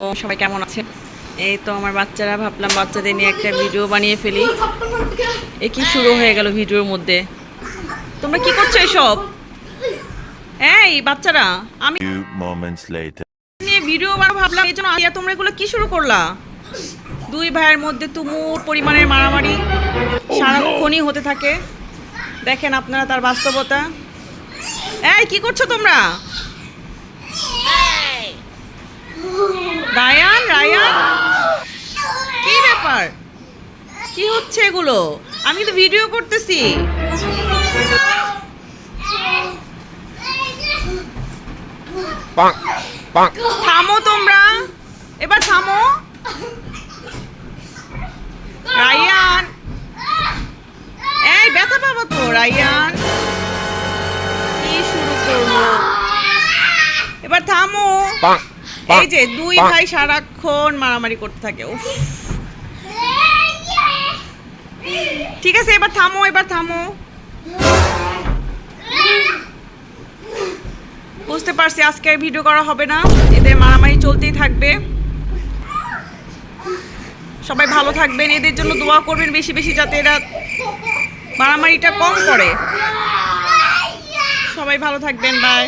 ও সবাই কেমন আছে এই তো আমার বাচ্চারা ভাবলাম বাচ্চাদের নিয়ে একটা ভিডিও বানিয়ে ফেলি। এ কি শুরু হয়ে গেল ভিডিওর মধ্যে? তোমরা কি করছ এসব? এই বাচ্চারা আমি. নিয়ে ভিডিও বানাবো ভাবলাম এই জন্য আলিয়া তোমরা এগুলো কি শুরু করলা? দুই ভাইয়ের মধ্যে তুমুর পরিমাণের মারামারি সারাক্ষণই হতে থাকে। দেখেন আপনারা তার বাস্তবতা। এই কি করছ তোমরা রায়ান রায়ান কি ব্যাপার কি হচ্ছে এগুলো? আমি তো ভিডিও করতেছি. থামো তোমরা। এবার থামো। রায়ান। এই ব্যথা পাবো তো রায়ান। কি শুরু করব? এবার থামো। এই যে দুই ভাই সারাক্ষণ মারামারি করতে থাকে উফ। ঠিক আছে, এবার থামো এবার থামো। বুঝতে পারছি আজকে ভিডিও করা হবে না, এদের মারামারি চলতেই থাকবে। সবাই ভালো থাকবেন, এদের জন্য দোয়া করবেন বেশি বেশি যাতে এরা মারামারিটা কম করে। সবাই ভালো থাকবেন বাই